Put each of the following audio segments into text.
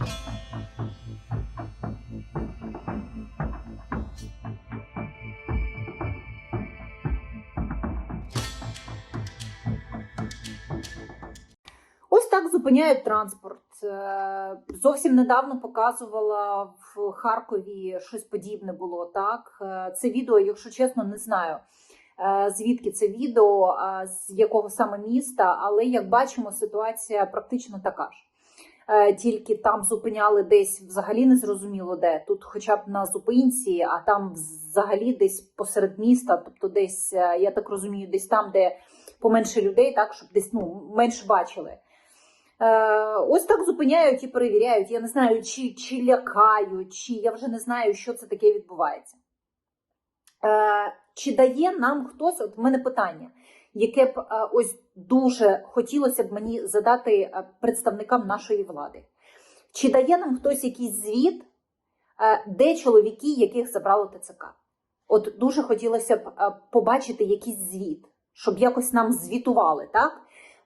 Ось так зупиняють транспорт. Е, зовсім недавно показувала в Харкові щось подібне було. Так, е, це відео, якщо чесно, не знаю. Е, звідки це відео, з якого саме міста, але як бачимо, ситуація практично така ж. Е, Тільки там зупиняли десь взагалі не зрозуміло де. Тут, хоча б на зупинці, а там взагалі десь посеред міста, тобто десь, е, я так розумію, десь там, де поменше людей, так, щоб десь ну, менше бачили. Е, ось так зупиняють і перевіряють. Я не знаю, чи, чи лякають, чи я вже не знаю, що це таке відбувається. Чи дає нам хтось, от в мене питання, яке б е, ось дуже хотілося б мені задати е, представникам нашої влади. Чи дає нам хтось якийсь звіт, е, де чоловіки, яких забрало ТЦК? От дуже хотілося б побачити якийсь звіт, щоб якось нам звітували, так?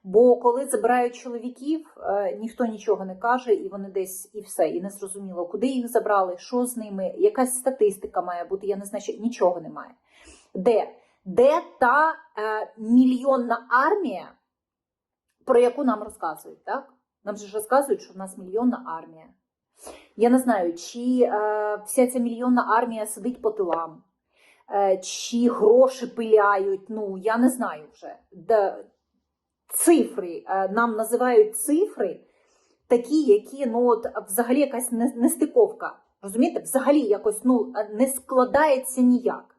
Бо коли забирають чоловіків, ніхто нічого не каже, і вони десь і все, і не зрозуміло, куди їх забрали, що з ними, якась статистика має бути, я не знаю, що нічого немає. Де? Де та е, мільйонна армія, про яку нам розказують, так? Нам же ж розказують, що в нас мільйонна армія. Я не знаю, чи е, вся ця мільйонна армія сидить по тилам, е, чи гроші пиляють. Ну, я не знаю вже. Де, цифри, е, нам називають цифри, такі, які ну, от, взагалі якась нестиковка. Розумієте, взагалі якось ну, не складається ніяк.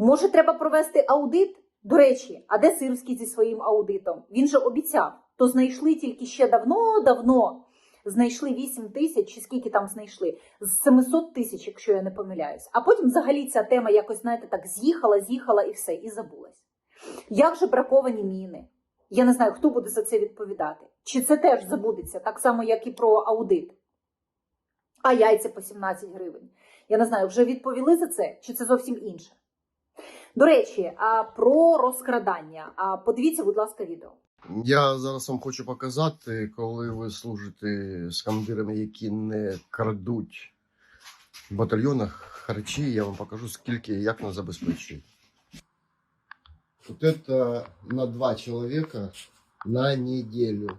Може, треба провести аудит? До речі, а де Сирський зі своїм аудитом? Він же обіцяв, то знайшли тільки ще давно-давно. Знайшли 8 тисяч, чи скільки там знайшли, з 700 тисяч, якщо я не помиляюсь. А потім взагалі ця тема якось, знаєте, так з'їхала, з'їхала і все, і забулась. Як же браковані міни? Я не знаю, хто буде за це відповідати. Чи це теж забудеться, так само, як і про аудит. А яйця по 17 гривень. Я не знаю, вже відповіли за це, чи це зовсім інше. До речі, а про розкрадання. А подивіться, будь ласка, відео. Я зараз вам хочу показати, коли ви служите з командирами, які не крадуть в батальйонах харчі, я вам покажу, скільки і як нас забезпечують. Вот это на два человека на неделю.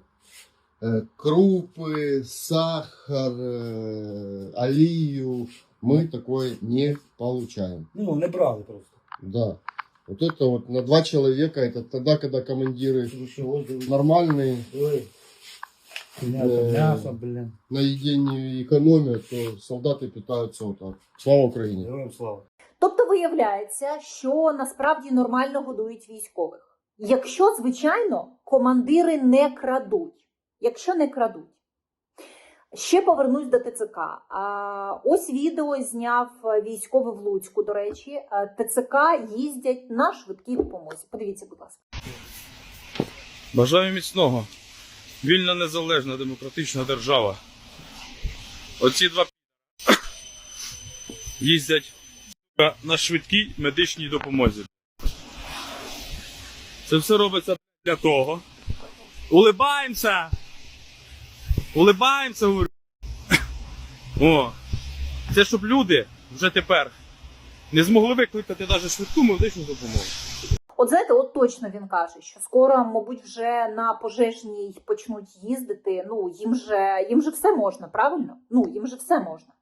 Э, Крупы, сахар, э, алию мы такое не получаем. Ну, не брали просто. Да. Вот это вот на два человека, это тогда, когда командиры Ой, нормальные, м'ясо, м'ясо, блін. на еде не экономят, то солдаты питаются вот так. Слава Украине. Героям слава. Тобто виявляється, що насправді нормально годують військових. Якщо, звичайно, командири не крадуть. Якщо не крадуть. Ще повернусь до ТЦК. Ось відео зняв військовий в Луцьку, до речі. ТЦК їздять на швидкій допомозі. Подивіться, будь ласка. Бажаю міцного. Вільна незалежна демократична держава. Оці два їздять на швидкій медичній допомозі. Це все робиться для того. Улибаємося! Улибаємося, говорю. О, це щоб люди вже тепер не змогли викликати навіть швидку медичну допомогу. От знаєте, от точно він каже, що скоро, мабуть, вже на пожежній почнуть їздити. Ну, їм же, їм же все можна, правильно? Ну, їм же все можна.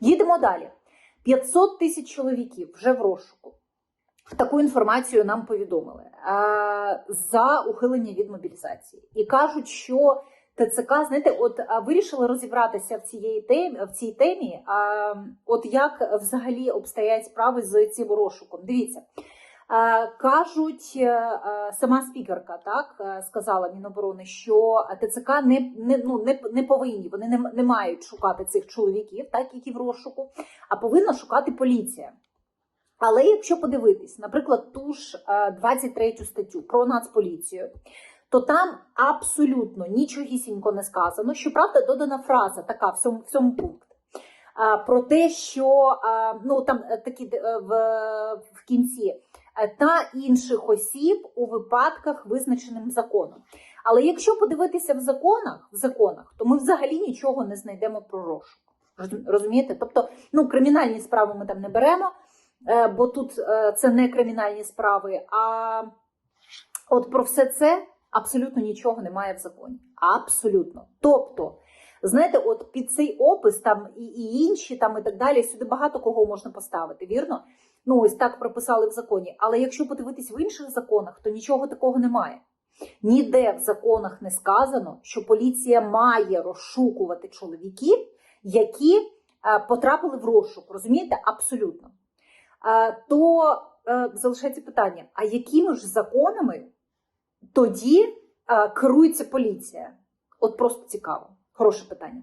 Їдемо далі. 500 тисяч чоловіків вже в розшуку. Таку інформацію нам повідомили е, за ухилення від мобілізації. І кажуть, що ТЦК, знаєте, от вирішили розібратися в цієї темі, в цій темі. А, от як взагалі обстоять справи з цим розшуком. Дивіться. Кажуть, е, е, сама спікерка так е, сказала Міноборони, що ТЦК не, не, ну, не, не повинні, вони не, не мають шукати цих чоловіків, так які в розшуку, а повинна шукати поліція. Але якщо подивитись, наприклад, ту ж е, 23 статтю про нацполіцію, то там абсолютно нічогісінько не сказано. Щоправда, додана фраза така в цьому, в цьому пункті. А, Про те, що ну там е, такі е, в, в кінці е, та інших осіб у випадках, визначеним законом. Але якщо подивитися в законах, в законах, то ми взагалі нічого не знайдемо про розшук. Розумієте? Тобто, ну, кримінальні справи ми там не беремо, бо тут це не кримінальні справи. А от про все це абсолютно нічого немає в законі. Абсолютно. Тобто, знаєте, от під цей опис там і, і інші там і так далі, сюди багато кого можна поставити, вірно? Ну, ось так прописали в законі. Але якщо подивитись в інших законах, то нічого такого немає. Ніде в законах не сказано, що поліція має розшукувати чоловіків, які е, потрапили в розшук. Розумієте? Абсолютно. Е, то е, залишається питання: а якими ж законами тоді е, керується поліція? От просто цікаво. Хороше питання.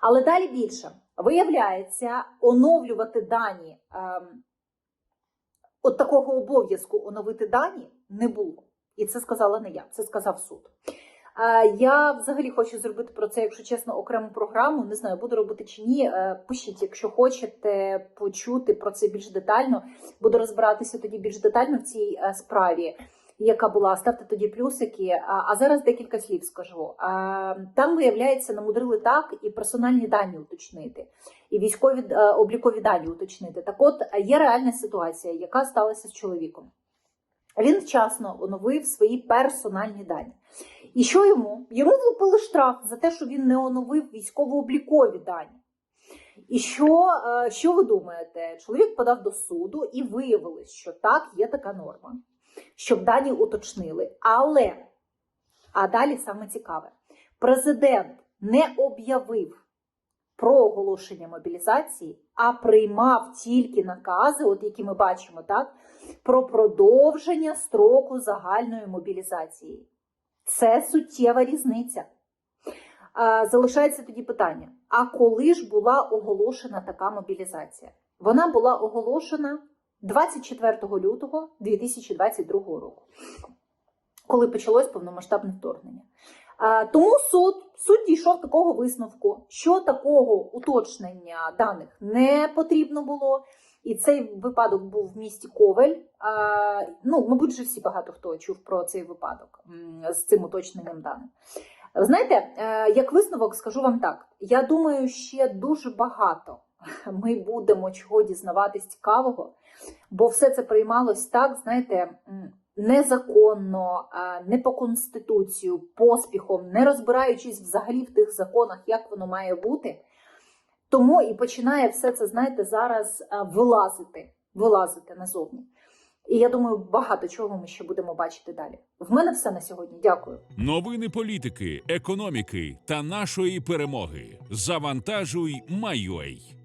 Але далі більше. Виявляється, оновлювати дані, ем, от такого обов'язку оновити дані не було. І це сказала не я, це сказав суд. Е, Я взагалі хочу зробити про це, якщо чесно, окрему програму. Не знаю, буду робити чи ні. Е, Пишіть, якщо хочете почути про це більш детально. Буду розбиратися тоді більш детально в цій е, справі, яка була. Ставте тоді плюсики. А зараз декілька слів скажу. Там, виявляється, намудрили так і персональні дані уточнити, і військові е, облікові дані уточнити. Так от є реальна ситуація, яка сталася з чоловіком. Він вчасно оновив свої персональні дані. І що йому? Йому влупили штраф за те, що він не оновив військово-облікові дані. І що, е, що ви думаєте? Чоловік подав до суду і виявилось, що так, є така норма, щоб дані уточнили. Але, а далі саме цікаве, президент не об'явив про оголошення мобілізації, а приймав тільки накази, от які ми бачимо, так, про продовження строку загальної мобілізації. Це суттєва різниця. Залишається тоді питання: а коли ж була оголошена така мобілізація? Вона була оголошена 24 лютого 2022 року, коли почалось повномасштабне вторгнення. Тому суд, суд дійшов такого висновку, що такого уточнення даних не потрібно було. І цей випадок був в місті Ковель. Ну, мабуть, вже всі багато хто чув про цей випадок з цим уточненням даних. Знаєте, е, як висновок скажу вам так: я думаю, ще дуже багато ми будемо чого дізнаватись цікавого, бо все це приймалось так, знаєте, незаконно, не по конституцію, поспіхом, не розбираючись взагалі в тих законах, як воно має бути. Тому і починає все це, знаєте, зараз вилазити, вилазити назовні. І я думаю, багато чого ми ще будемо бачити далі. В мене все на сьогодні. Дякую. Новини політики, економіки та нашої перемоги. Завантажуй, майой.